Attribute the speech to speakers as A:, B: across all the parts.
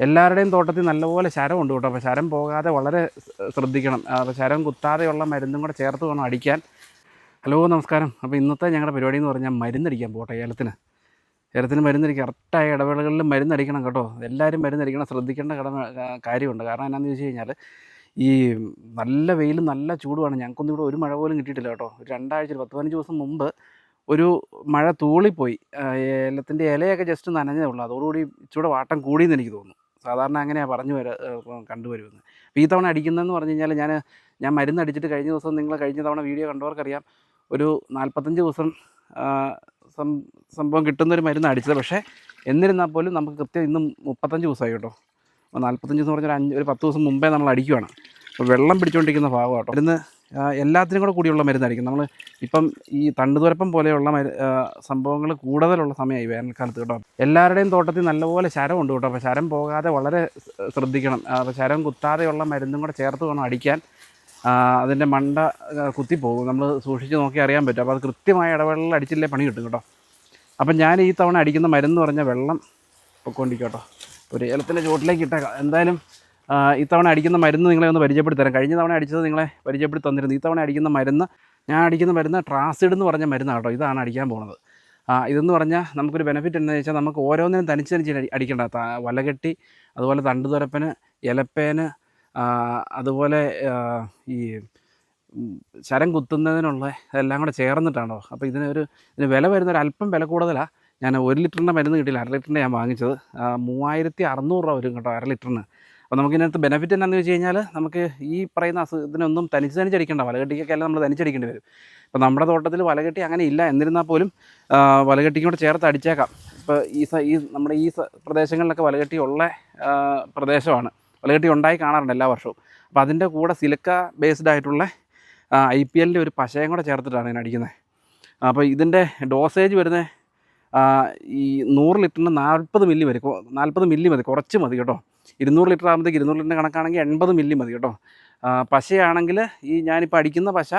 A: എല്ലാവരുടെയും തോട്ടത്തിൽ നല്ലപോലെ ഉണ്ട് കേട്ടോ. അപ്പോൾ ശരം പോകാതെ വളരെ ശ്രദ്ധിക്കണം. ശരം കുത്താതെയുള്ള മരുന്നും കൂടെ ചേർത്ത് വേണം അടിക്കാൻ. ഹലോ നമസ്കാരം. അപ്പോൾ ഇന്നത്തെ ഞങ്ങളുടെ പരിപാടി എന്ന് പറഞ്ഞാൽ മരുന്നടിക്കാൻ പോട്ടെ ഏലത്തിന്. ഏലത്തിന് മരുന്നടിക്കുക കറക്റ്റായ ഇടവേളകളിൽ മരുന്നടിക്കണം കേട്ടോ. എല്ലാവരും മരുന്നടിക്കണം. ശ്രദ്ധിക്കേണ്ട കടമ കാര്യമുണ്ട്. കാരണം എന്നാന്ന് ചോദിച്ചു കഴിഞ്ഞാൽ ഈ നല്ല വെയിലും നല്ല ചൂടുമാണ്. ഞങ്ങൾക്കൊന്നും ഇവിടെ ഒരു മഴ പോലും കിട്ടിയിട്ടില്ല കേട്ടോ. രണ്ടാഴ്ച പത്ത് പതിനഞ്ച് ദിവസം മുമ്പ് ഒരു മഴ തൂളിപ്പോയി. ഏലത്തിന്റെ ഇലയൊക്കെ ജസ്റ്റ് നനഞ്ഞേ ഉള്ളൂ. അതോടുകൂടി ഇച്ചിരി വാട്ടം കൂടിയെന്ന് എനിക്ക് തോന്നുന്നു. സാധാരണ അങ്ങനെയാണ് പറഞ്ഞു വര കണ്ടുവരുന്നത്. അപ്പോൾ ഈ തവണ അടിക്കുന്നതെന്ന് പറഞ്ഞു കഴിഞ്ഞാൽ ഞാൻ ഞാൻ മരുന്ന് അടിച്ചിട്ട് കഴിഞ്ഞ ദിവസം നിങ്ങൾ കഴിഞ്ഞ തവണ വീഡിയോ കണ്ടവർക്കറിയാം ഒരു നാൽപ്പത്തഞ്ച് ദിവസം സംഭവം കിട്ടുന്നൊരു മരുന്ന് അടിച്ചത്. പക്ഷേ എന്നിരുന്നാൽ പോലും നമുക്ക് കൃത്യം ഇന്നും മുപ്പത്തഞ്ച് ദിവസമായി കേട്ടോ. നാൽപ്പത്തഞ്ച് എന്ന് പറഞ്ഞാൽ അഞ്ച് ഒരു പത്ത് ദിവസം മുമ്പേ നമ്മൾ അടിക്കുവാണ്. അപ്പോൾ വെള്ളം പിടിച്ചുകൊണ്ടിരിക്കുന്ന ഭാഗം കേട്ടോ. മരുന്ന് എല്ലാത്തിനും കൂടെ കൂടിയുള്ള മരുന്നായിരിക്കും. നമ്മൾ ഇപ്പം ഈ തണ്ടുതുരപ്പം പോലെയുള്ള സംഭവങ്ങൾ കൂടുതലുള്ള സമയമായി വേനൽക്കാലത്ത് കേട്ടോ. എല്ലാവരുടെയും തോട്ടത്തിൽ നല്ലപോലെ ശരമുണ്ട് കേട്ടോ. അപ്പോൾ ശരം പോകാതെ വളരെ ശ്രദ്ധിക്കണം. അപ്പോൾ ശരം കുത്താതെയുള്ള മരുന്നും കൂടെ ചേർത്ത് വേണം അടിക്കാൻ. അതിന്റെ മണ്ട കുത്തിപ്പോകും. നമ്മൾ സൂക്ഷിച്ച് നോക്കി അറിയാൻ പറ്റും. അപ്പോൾ അത് കൃത്യമായ ഇടവേളയിൽ അടിച്ചില്ലേ പണി കിട്ടും കേട്ടോ. അപ്പം ഞാൻ ഈ തവണ അടിക്കുന്ന മരുന്ന് പറഞ്ഞാൽ വെള്ളം പൊക്കോണ്ടിരിക്കട്ടോ ഒരു ഏലത്തിന്റെ ചുവട്ടിലേക്ക് ഇട്ടേക്കാം. എന്തായാലും ഈ അടിക്കുന്ന മരുന്ന് നിങ്ങളെ ഒന്ന് പരിചയപ്പെടുത്തി തരാം കഴിഞ്ഞ തവണ അടിച്ചത് നിങ്ങളെ പരിചയപ്പെടുത്തി തന്നിരുന്നു ഇത്തവണ അടിക്കുന്ന മരുന്ന് ഞാൻ അടിക്കുന്ന മരുന്ന് ട്രാസിഡ് എന്ന് പറഞ്ഞ മരുന്നാണ് കേട്ടോ. ഇതാണ് അടിക്കാൻ പോകുന്നത് ഇതെന്ന് പറഞ്ഞാൽ നമുക്കൊരു ബെനിഫിറ്റ് എന്താണെന്ന് വെച്ചാൽ നമുക്ക് ഓരോന്നിനും തനിച്ച് തനിച്ച് അടി- അടിക്കേണ്ട. വലകെട്ടി അതുപോലെ തണ്ടുതുരപ്പന് ഇലപ്പേന് അതുപോലെ ഈ ശരം കുത്തുന്നതിനുള്ള ഇതെല്ലാം കൂടെ ചേർന്നിട്ടാണോ അപ്പോൾ ഇതിനൊരു ഇതിന് വില വരുന്ന ഒരു അല്പം വില കൂടുതലാണ് ഞാൻ ഒരു ലിറ്ററിന്റെ മരുന്ന് കിട്ടിയില്ല. അര ലിറ്ററിന്റെ ഞാൻ വാങ്ങിച്ചത്. മൂവായിരത്തി അറുന്നൂറ് രൂപ വരും കേട്ടോ അര ലിറ്ററിന്. അപ്പോൾ നമുക്ക് ഇതിനകത്ത് ബെനിഫിറ്റ് എന്താണെന്ന് വെച്ച് കഴിഞ്ഞാൽ നമുക്ക് ഈ പറയുന്ന ഇതിനൊന്നും തനിച്ച് തനിച്ചടിക്കേണ്ട വലകെട്ടിക്കൊക്കെ നമ്മൾ തനിച്ചടിക്കേണ്ടി വരും. ഇപ്പോൾ നമ്മുടെ തോട്ടത്തിൽ വലകെട്ടി അങ്ങനെ ഇല്ല. എന്നിരുന്നാൽ പോലും വലകെട്ടിക്കും കൂടെ ചേർത്ത് അടിച്ചേക്കാം. ഇപ്പോൾ ഈ ഈ നമ്മുടെ ഈ പ്രദേശങ്ങളിലൊക്കെ വലകെട്ടി ഉള്ള പ്രദേശമാണ്. വലകെട്ടി ഉണ്ടായി കാണാറുണ്ട് എല്ലാ വർഷവും. അപ്പോൾ അതിന്റെ കൂടെ സിലിക്ക ബേസ്ഡ് ആയിട്ടുള്ള ഐ പി എല്ലിന്റെ ഒരു പശയം കൂടെ ചേർത്തിട്ടാണ് ഞാൻ അടിക്കുന്നത്. അപ്പോൾ ഇതിന്റെ ഡോസേജ് വരുന്നത് ഈ നൂറ് ലിറ്ററിന് നാൽപ്പത് മില്ലി വരെ നാൽപ്പത് മില്ലി മതി. കുറച്ച് മതി കേട്ടോ. ഇരുന്നൂറ് ലിറ്റർ ആകുമ്പോഴത്തേക്ക് ഇരുന്നൂറ് ലിറ്ററിന്റെ കണക്കാണെങ്കിൽ എൺപത് മില്ലി മതി കേട്ടോ. പശയാണെങ്കിൽ ഈ ഞാനിപ്പോൾ അടിക്കുന്ന പശ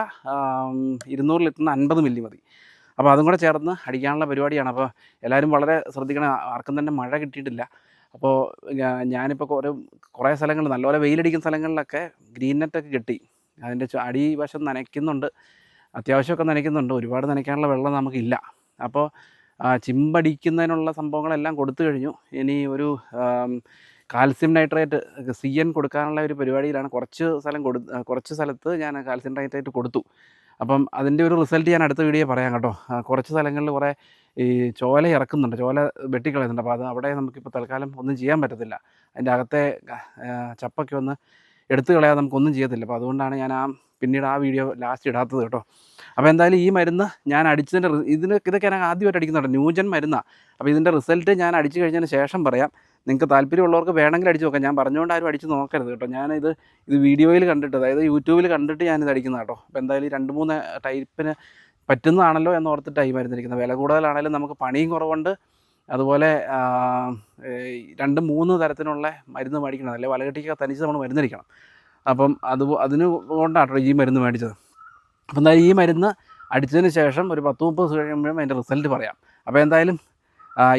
A: ഇരുന്നൂറ് ലിറ്ററിന് അൻപത് മില്ലി മതി. അപ്പോൾ അതും കൂടെ ചേർന്ന് അടിക്കാനുള്ള പരിപാടിയാണ്. അപ്പോൾ എല്ലാവരും വളരെ ശ്രദ്ധിക്കണം. ആർക്കും തന്നെ മഴ കിട്ടിയിട്ടില്ല. അപ്പോൾ ഞാനിപ്പോൾ കുറേ കുറേ സ്ഥലങ്ങൾ നല്ലപോലെ വെയിലടിക്കുന്ന സ്ഥലങ്ങളിലൊക്കെ ഗ്രീൻ നെറ്റൊക്കെ കിട്ടി. അതിന്റെ അടി അടിവശം നനയ്ക്കുന്നുണ്ട്. അത്യാവശ്യമൊക്കെ നനയ്ക്കുന്നുണ്ട്. ഒരുപാട് നനയ്ക്കാനുള്ള വെള്ളം നമുക്കില്ല. അപ്പോൾ ചിമ്പടിക്കുന്നതിനുള്ള സംഭവങ്ങളെല്ലാം കൊടുത്തു കഴിഞ്ഞു. ഇനി ഒരു കാൽസ്യം നൈട്രേറ്റ് സി എൻ കൊടുക്കാനുള്ള ഒരു പരിപാടിയിലാണ് കുറച്ച് സ്ഥലം കൊടു കുറച്ച് സ്ഥലത്ത് ഞാൻ കാൽസ്യം നൈട്രേറ്റ് കൊടുത്തു. അപ്പം അതിന്റെ ഒരു റിസൾട്ട് ഞാൻ അടുത്ത വീഡിയോ പറയാം കേട്ടോ. കുറച്ച് സ്ഥലങ്ങളിൽ കുറേ ഈ ചോല ഇറക്കുന്നുണ്ട്. ചോല വെട്ടിക്കളയുന്നുണ്ട്. അപ്പോൾ അത് അവിടെ നമുക്കിപ്പോൾ തൽക്കാലം ഒന്നും ചെയ്യാൻ പറ്റത്തില്ല. അതിന്റെ അകത്തെ ചപ്പൊക്കെ ഒന്ന് എടുത്തു കളയാതെ നമുക്കൊന്നും ചെയ്യത്തില്ല. അപ്പോൾ അതുകൊണ്ടാണ് ഞാൻ ആ പിന്നീട് ആ വീഡിയോ ലാസ്റ്റ് ഇടാത്തത് കേട്ടോ. അപ്പോൾ എന്തായാലും ഈ മരുന്ന് ഞാൻ അടിച്ചതിന്റെ ഇതിന് ഇതൊക്കെ ഞാൻ ആദ്യമായിട്ട് അടിക്കുന്നുണ്ട് ന്യൂജൻ മരുന്നാണ് അപ്പോൾ ഇതിന്റെ റിസൾട്ട് ഞാൻ അടിച്ചു കഴിഞ്ഞതിന് ശേഷം പറയാം. നിങ്ങൾക്ക് താല്പര്യമുള്ളവർക്ക് വേണമെങ്കിൽ അടിച്ച് നോക്കാം. ഞാൻ പറഞ്ഞുകൊണ്ട് ആരും അടിച്ച് നോക്കരുത് കേട്ടോ. ഞാനിത് ഇത് വീഡിയോയിൽ കണ്ടിട്ട് അതായത് യൂട്യൂബിൽ കണ്ടിട്ട് ഞാനിത് അടിക്കുന്ന കേട്ടോ. അപ്പോൾ എന്തായാലും രണ്ട് മൂന്ന് ടൈപ്പിന് പറ്റുന്നതാണല്ലോ എന്ന് ഓർത്തിട്ടാണ് ഈ മരുന്നിരിക്കുന്നത് വില കൂടുതലാണെങ്കിലും നമുക്ക് പണിയും കുറവുണ്ട്. അതുപോലെ രണ്ട് മൂന്ന് തരത്തിലുള്ള മരുന്ന് മേടിക്കണം. അല്ലെങ്കിൽ വലകെട്ടിക്കൊക്കെ തനിച്ച് നമ്മൾ മരുന്നിരിക്കണം അപ്പം അത് അതിന് കൊണ്ടാട്ടോ ഈ മരുന്ന് മേടിച്ചത്. അപ്പം എന്തായാലും ഈ മരുന്ന് അടിച്ചതിന് ശേഷം ഒരു പത്ത് മുപ്പത് ദിവസം കഴിയുമ്പോഴും അതിന്റെ റിസൾട്ട് പറയാം. അപ്പോൾ എന്തായാലും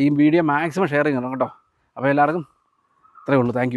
A: ഈ വീഡിയോ മാക്സിമം ഷെയർ ചെയ്യണം കേട്ടോ. അപ്പോൾ എല്ലാവർക്കും ഇത്രയേ ഉള്ളൂ. താങ്ക്